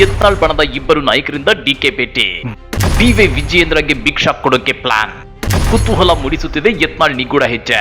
ಯತ್ನಾಳ್ ಬಣದ ಇಬ್ಬರು ನಾಯಕರಿಂದ ಡಿಕೆ ಭೇಟಿ. ಬಿವೆ ವಿಜಯೇಂದ್ರಗೆ ಭಿಕ್ಷಾ ಕೊಡೋಕೆ ಪ್ಲಾನ್ ಕುತೂಹಲ ಮೂಡಿಸುತ್ತಿದೆ ಯತ್ನಾಳ್ ನಿಗೂಢ ಹೆಜ್ಜೆ.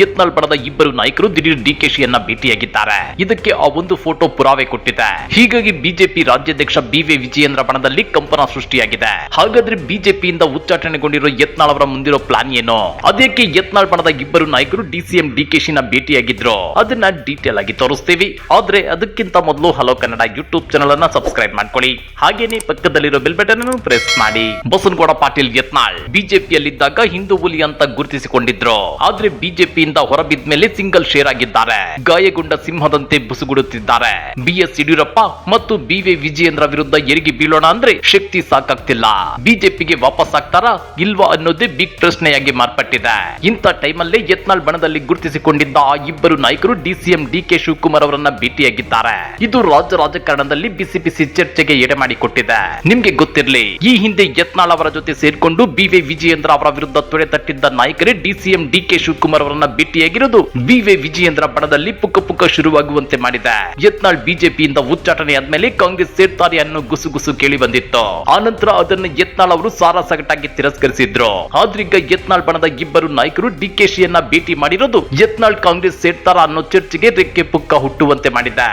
ಯತ್ನಾಳ್ ಪಡದ ಇಬ್ಬರು ನಾಯಕರು ದಿಢೀರ್ ಡಿಕೆಶಿಯನ್ನ ಭೇಟಿಯಾಗಿದ್ದಾರೆ. ಇದಕ್ಕೆ ಆ ಒಂದು ಫೋಟೋ ಪುರಾವೆ ಕೊಟ್ಟಿದೆ. ಹೀಗಾಗಿ ಬಿಜೆಪಿ ರಾಜ್ಯಾಧ್ಯಕ್ಷ ಬಿವಿ ವಿಜಯೇಂದ್ರ ಬಣದಲ್ಲಿ ಕಂಪನ ಸೃಷ್ಟಿಯಾಗಿದೆ. ಹಾಗಾದ್ರೆ ಬಿಜೆಪಿಯಿಂದ ಉಚ್ಚಾಟನೆಗೊಂಡಿರುವ ಯತ್ನಾಳ್ ಅವರ ಮುಂದಿರೋ ಪ್ಲಾನ್ ಏನು? ಅದಕ್ಕೆ ಯತ್ನಾಳ್ ಬಣದ ಇಬ್ಬರು ನಾಯಕರು ಡಿಸಿಎಂ ಡಿಕೆಶಿನ ಭೇಟಿಯಾಗಿದ್ರು? ಅದನ್ನ ಡೀಟೇಲ್ ಆಗಿ ತೋರಿಸ್ತೀವಿ. ಆದ್ರೆ ಅದಕ್ಕಿಂತ ಮೊದಲು ಹಲೋ ಕನ್ನಡ ಯೂಟ್ಯೂಬ್ ಚಾನಲ್ ಅನ್ನ ಸಬ್ಸ್ಕ್ರೈಬ್ ಮಾಡ್ಕೊಳ್ಳಿ. ಹಾಗೇನೆ ಪಕ್ಕದಲ್ಲಿರೋ ಬೆಲ್ ಬಟನ್ ಅನ್ನು ಪ್ರೆಸ್ ಮಾಡಿ. ಬಸನಗೌಡ ಪಾಟೀಲ್ ಯತ್ನಾಳ್ ಬಿಜೆಪಿಯಲ್ಲಿದ್ದಾಗ ಹಿಂದೂ ಹುಲಿ ಅಂತ ಗುರುತಿಸಿಕೊಂಡಿದ್ರು. ಆದ್ರೆ ಬಿಜೆಪಿಯಿಂದ ಹೊರಬಿದ್ದ ಮೇಲೆ ಸಿಂಗಲ್ ಶೇರ್ ಆಗಿದ್ದಾರೆ. ಗಾಯಗೊಂಡ ಸಿಂಹದಂತೆ ಬುಸುಗುಡುತ್ತಿದ್ದಾರೆ. ಬಿಎಸ್ ಯಡಿಯೂರಪ್ಪ ಮತ್ತು ಬಿವಿ ವಿಜಯೇಂದ್ರ ವಿರುದ್ಧ ಎರಿಗೆ ಬೀಳೋಣ ಅಂದ್ರೆ ಶಕ್ತಿ ಸಾಕಾಗ್ತಿಲ್ಲ. ಬಿಜೆಪಿಗೆ ವಾಪಸ್ ಆಗ್ತಾರಾ ಇಲ್ವಾ ಅನ್ನೋದೇ ಬಿಗ್ ಪ್ರಶ್ನೆಯಾಗಿ ಮಾರ್ಪಟ್ಟಿದೆ. ಇಂಥ ಟೈಮಲ್ಲೇ ಯತ್ನಾಳ್ ಬಣದಲ್ಲಿ ಗುರುತಿಸಿಕೊಂಡಿದ್ದ ಆ ಇಬ್ಬರು ನಾಯಕರು ಡಿಸಿಎಂ ಡಿಕೆ ಶಿವಕುಮಾರ್ ಅವರನ್ನ ಭೇಟಿಯಾಗಿದ್ದಾರೆ. ಇದು ರಾಜ್ಯ ರಾಜಕಾರಣದಲ್ಲಿ ಬಿಸಿ ಬಿಸಿ ಚರ್ಚೆಗೆ ಎಡೆ ಮಾಡಿಕೊಟ್ಟಿದೆ. ನಿಮ್ಗೆ ಗೊತ್ತಿರ್ಲಿ, ಈ ಹಿಂದೆ ಯತ್ನಾಳ್ ಅವರ ಜೊತೆ ಸೇರ್ಕೊಂಡು ಬಿವಿ ವಿಜಯೇಂದ್ರ ಅವರ ವಿರುದ್ಧ ತೊಡೆ ತಟ್ಟಿದ್ದ ನಾಯಕರೇ ಡಿಸಿಎಂ ಡಿಕೆ ಶಿವಕುಮಾರ್ ಅವರನ್ನ ಭೇಟಿಯಾಗಿರೋದು ಬಿವಿ ವಿಜಯೇಂದ್ರ ಬಣದಲ್ಲಿ ಪುಕ್ಕ ಪುಕ್ಕ ಶುರುವಾಗುವಂತೆ ಮಾಡಿದೆ. ಯತ್ನಾಳ್ ಬಿಜೆಪಿಯಿಂದ ಉಚ್ಚಾಟನೆ ಆದ್ಮೇಲೆ ಕಾಂಗ್ರೆಸ್ ಸೇರ್ತಾರೆ ಅನ್ನೋ ಗುಸುಗುಸು ಕೇಳಿ ಬಂದಿತ್ತು. ಆನಂತರ ಅದನ್ನು ಯತ್ನಾಳ್ ಅವರು ಸಾರಾಸಗಟಾಗಿ ತಿರಸ್ಕರಿಸಿದ್ರು. ಆದ್ರೀಗ ಯತ್ನಾಳ್ ಬಣದ ಇಬ್ಬರು ನಾಯಕರು ಡಿಕೆಶಿಯನ್ನ ಭೇಟಿ ಮಾಡಿರೋದು ಯತ್ನಾಳ್ ಕಾಂಗ್ರೆಸ್ ಸೇರ್ತಾರ ಅನ್ನೋ ಚರ್ಚೆಗೆ ರೆಕ್ಕೆ ಪುಕ್ಕ ಹುಟ್ಟುವಂತೆ ಮಾಡಿದೆ.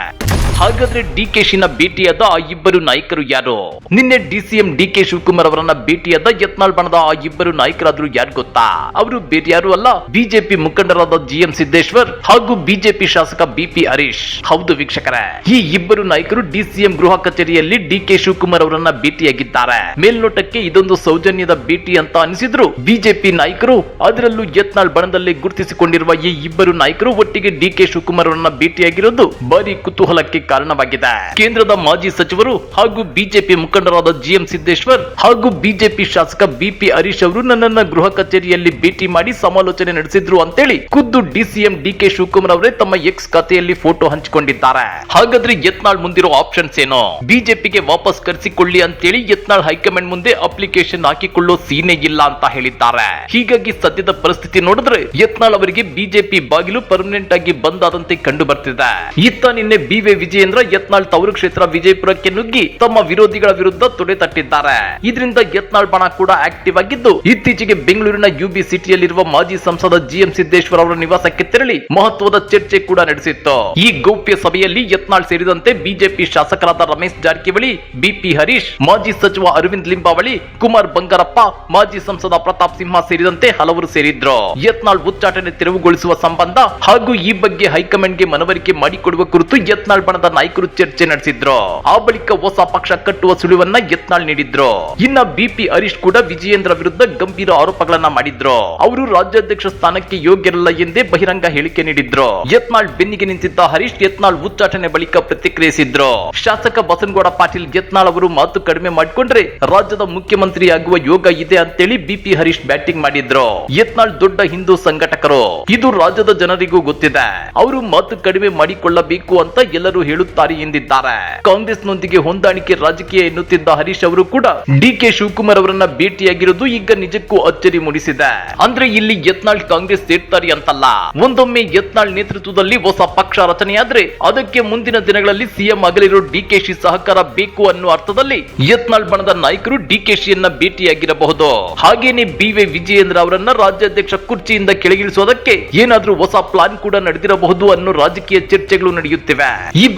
ಹಾಗಾದ್ರೆ ಡಿಕೆಶಿನ ಭೇಟಿಯಾದ ಆ ಇಬ್ಬರು ನಾಯಕರು ಯಾರು? ನಿನ್ನೆ ಡಿಸಿಎಂ ಡಿಕೆ ಶಿವಕುಮಾರ್ ಅವರನ್ನ ಭೇಟಿಯಾದ ಯತ್ನಾಳ್ ಬಣದ ಆ ಇಬ್ಬರು ನಾಯಕರಾದ್ರು ಯಾರು ಗೊತ್ತಾ? ಅವರು ಬೇರೆ ಯಾರು ಅಲ್ಲ, ಬಿಜೆಪಿ ಮುಖಂಡರಾದ ಜಿಎಂ ಸಿದ್ದೇಶ್ವರ್ ಹಾಗೂ ಬಿಜೆಪಿ ಶಾಸಕ ಬಿಪಿ ಹರೀಶ್. ಹೌದು ವೀಕ್ಷಕರೇ, ಈ ಇಬ್ಬರು ನಾಯಕರು ಡಿಸಿಎಂ ಗೃಹ ಕಚೇರಿಯಲ್ಲಿ ಡಿಕೆ ಶಿವಕುಮಾರ್ ಅವರನ್ನ ಭೇಟಿಯಾಗಿದ್ದಾರೆ. ಮೇಲ್ನೋಟಕ್ಕೆ ಇದೊಂದು ಸೌಜನ್ಯದ ಭೇಟಿ ಅಂತ ಅನಿಸಿದ್ರು ಬಿಜೆಪಿ ನಾಯಕರು. ಅದರಲ್ಲೂ ಯತ್ನಾಳ್ ಬಣದಲ್ಲಿ ಗುರುತಿಸಿಕೊಂಡಿರುವ ಈ ಇಬ್ಬರು ನಾಯಕರು ಒಟ್ಟಿಗೆ ಡಿಕೆ ಶಿವಕುಮಾರ್ ಅವರನ್ನ ಭೇಟಿಯಾಗಿರೋದು ಭಾರಿ ಕುತೂಹಲಕ್ಕೆ ಕಾರಣವಾಗಿದೆ ಕೇಂದ್ರದ ಮಾಜಿ ಸಚಿವರು ಹಾಗೂ ಬಿಜೆಪಿ ಮುಖಂಡರಾದ ಜಿಎಂ ಸಿದ್ದೇಶ್ವರ್ ಹಾಗೂ ಬಿಜೆಪಿ ಶಾಸಕ ಬಿಪಿ ಹರೀಶ್ ಅವರು ನನ್ನನ್ನ ಗೃಹ ಕಚೇರಿಯಲ್ಲಿ ಭೇಟಿ ಮಾಡಿ ಸಮಾಲೋಚನೆ ನಡೆಸಿದ್ರು ಅಂತೇಳಿ ಖುದ್ದು ಡಿಸಿಎಂ ಡಿಕೆ ಶಿವಕುಮಾರ್ ಅವರೇ ತಮ್ಮ ಎಕ್ಸ್ ಖಾತೆಯಲ್ಲಿ ಫೋಟೋ ಹಂಚಿಕೊಂಡಿದ್ದಾರೆ. ಹಾಗಾದ್ರೆ ಯತ್ನಾಳ್ ಮುಂದಿರೋ ಆಪ್ಷನ್ಸ್ ಏನು? ಬಿಜೆಪಿಗೆ ವಾಪಸ್ ಕರೆಸಿಕೊಳ್ಳಿ ಅಂತೇಳಿ ಯತ್ನಾಳ್ ಹೈಕಮಾಂಡ್ ಮುಂದೆ ಅಪ್ಲಿಕೇಶನ್ ಹಾಕಿಕೊಳ್ಳೋ ಸೀನೆ ಇಲ್ಲ ಅಂತ ಹೇಳಿದ್ದಾರೆ. ಹೀಗಾಗಿ ಸದ್ಯದ ಪರಿಸ್ಥಿತಿ ನೋಡಿದ್ರೆ ಯತ್ನಾಳ್ ಅವರಿಗೆ ಬಿಜೆಪಿ ಬಾಗಿಲು ಪರ್ಮನೆಂಟ್ ಆಗಿ ಬಂದಾದಂತೆ ಕಂಡು ಬರ್ತಿದೆ. ಇತ್ತ ನಿನ್ನೆ ಬಿವೆ ವಿಜಯೇಂದ್ರ ಯತ್ನಾಳ್ ತವರು ಕ್ಷೇತ್ರ ವಿಜಯಪುರಕ್ಕೆ ನುಗ್ಗಿ ತಮ್ಮ ವಿರೋಧಿಗಳ ವಿರುದ್ಧ ತೊಡೆ ತಟ್ಟಿದ್ದಾರೆ. ಇದರಿಂದ ಯತ್ನಾಳ್ ಬಣ ಕೂಡ ಆಕ್ಟಿವ್ ಆಗಿದ್ದು, ಇತ್ತೀಚೆಗೆ ಬೆಂಗಳೂರಿನ ಯುಬಿ ಸಿಟಿಯಲ್ಲಿರುವ ಮಾಜಿ ಸಂಸದ ಜಿಎಂ ಸಿದ್ದೇಶ್ವರ್ ಅವರ ನಿವಾಸಕ್ಕೆ ತೆರಳಿ ಮಹತ್ವದ ಚರ್ಚೆ ಕೂಡ ನಡೆಸಿತ್ತು. ಈ ಗೌಪ್ಯ ಸಭೆಯಲ್ಲಿ ಯತ್ನಾಳ್ ಸೇರಿದಂತೆ ಬಿಜೆಪಿ ಶಾಸಕರಾದ ರಮೇಶ್ ಜಾರಕಿಹೊಳಿ, ಬಿಪಿ ಹರೀಶ್, ಮಾಜಿ ಸಚಿವ ಅರವಿಂದ್ ಲಿಂಬಾವಳಿ, ಕುಮಾರ್ ಬಂಗಾರಪ್ಪ, ಮಾಜಿ ಸಂಸದ ಪ್ರತಾಪ್ ಸಿಂಹ ಸೇರಿದಂತೆ ಹಲವರು ಸೇರಿದ್ರು. ಯತ್ನಾಳ್ ಉಚ್ಚಾಟನೆ ತೆರವುಗೊಳಿಸುವ ಸಂಬಂಧ ಹಾಗೂ ಈ ಬಗ್ಗೆ ಹೈಕಮಾಂಡ್ಗೆ ಮನವರಿಕೆ ಮಾಡಿಕೊಡುವ ಕುರಿತು ಯತ್ನಾಳ್ ಬಣದ ನಾಯಕರು ಚರ್ಚೆ ನಡೆಸಿದ್ರು. ಆ ಬಳಿಕ ಹೊಸ ಪಕ್ಷ ಕಟ್ಟುವ ಸುಳಿವನ್ನ ಯತ್ನಾಳ್ ನೀಡಿದ್ರು. ಇನ್ನ ಬಿಪಿ ಹರೀಶ್ ಕೂಡ ವಿಜಯೇಂದ್ರ ವಿರುದ್ಧ ಗಂಭೀರ ಆರೋಪಗಳನ್ನ ಮಾಡಿದ್ರು. ಅವರು ರಾಜ್ಯಾಧ್ಯಕ್ಷ ಸ್ಥಾನಕ್ಕೆ ಯೋಗ್ಯರಲ್ಲ ಎಂದೇ ಬಹಿರಂಗ ಹೇಳಿಕೆ ನೀಡಿದ್ರು. ಯತ್ನಾಳ್ ಬೆನ್ನಿಗೆ ನಿಂತಿದ್ದ ಹರೀಶ್ ಯತ್ನಾಳ್ ಉಚ್ಚಾಟನೆ ಬಳಿಕ ಪ್ರತಿಕ್ರಿಯಿಸಿದ್ರು. ಶಾಸಕ ಬಸನಗೌಡ ಪಾಟೀಲ್ ಯತ್ನಾಳ್ ಅವರು ಮಾತು ಕಡಿಮೆ ಮಾಡಿಕೊಂಡ್ರೆ ರಾಜ್ಯದ ಮುಖ್ಯಮಂತ್ರಿ ಆಗುವ ಯೋಗ ಇದೆ ಅಂತೇಳಿ ಬಿಪಿ ಹರೀಶ್ ಬ್ಯಾಟಿಂಗ್ ಮಾಡಿದ್ರು. ಯತ್ನಾಳ್ ದೊಡ್ಡ ಹಿಂದೂ ಸಂಘಟಕರು. ಇದು ರಾಜ್ಯದ ಜನರಿಗೂ ಗೊತ್ತಿದೆ. ಅವರು ಮಾತು ಕಡಿಮೆ ಮಾಡಿಕೊಳ್ಳಬೇಕು ಅಂತ ಎಲ್ಲರೂ ಹೇಳುತ್ತಾರೆ ಎಂದಿದ್ದಾರೆ. ಕಾಂಗ್ರೆಸ್ನೊಂದಿಗೆ ಹೊಂದಾಣಿಕೆ ರಾಜಕೀಯ ಎನ್ನುತ್ತಿದ್ದ ಹರೀಶ್ ಅವರು ಕೂಡ ಡಿ ಕೆ ಶಿವಕುಮಾರ್ ಅವರನ್ನ ಭೇಟಿಯಾಗಿರೋದು ಈಗ ನಿಜಕ್ಕೂ ಅಚ್ಚರಿ ಮೂಡಿಸಿದೆ. ಅಂದ್ರೆ ಇಲ್ಲಿ ಯತ್ನಾಳ್ ಕಾಂಗ್ರೆಸ್ ಸೇರ್ತಾರೆ ಅಂತಲ್ಲ. ಒಂದೊಮ್ಮೆ ಯತ್ನಾಳ್ ನೇತೃತ್ವದಲ್ಲಿ ಹೊಸ ಪಕ್ಷ ರಚನೆಯಾದ್ರೆ ಅದಕ್ಕೆ ಮುಂದಿನ ದಿನಗಳಲ್ಲಿ ಸಿಎಂ ಆಗಲಿರೋ ಡಿಕೆಶಿ ಸಹಕಾರ ಬೇಕು ಅನ್ನೋ ಅರ್ಥದಲ್ಲಿ ಯತ್ನಾಳ್ ಬಣದ ನಾಯಕರು ಡಿಕೆಶಿಯನ್ನ ಭೇಟಿಯಾಗಿರಬಹುದು. ಹಾಗೇನೆ ಬಿವೈ ವಿಜಯೇಂದ್ರ ಅವರನ್ನ ರಾಜ್ಯಾಧ್ಯಕ್ಷ ಕುರ್ಚಿಯಿಂದ ಕೆಳಗಿಳಿಸೋದಕ್ಕೆ ಏನಾದ್ರೂ ಹೊಸ ಪ್ಲಾನ್ ಕೂಡ ನಡೆದಿರಬಹುದು ಅನ್ನೋ ರಾಜಕೀಯ ಚರ್ಚೆಗಳು ನಡೆಯುತ್ತಿವೆ. ಈ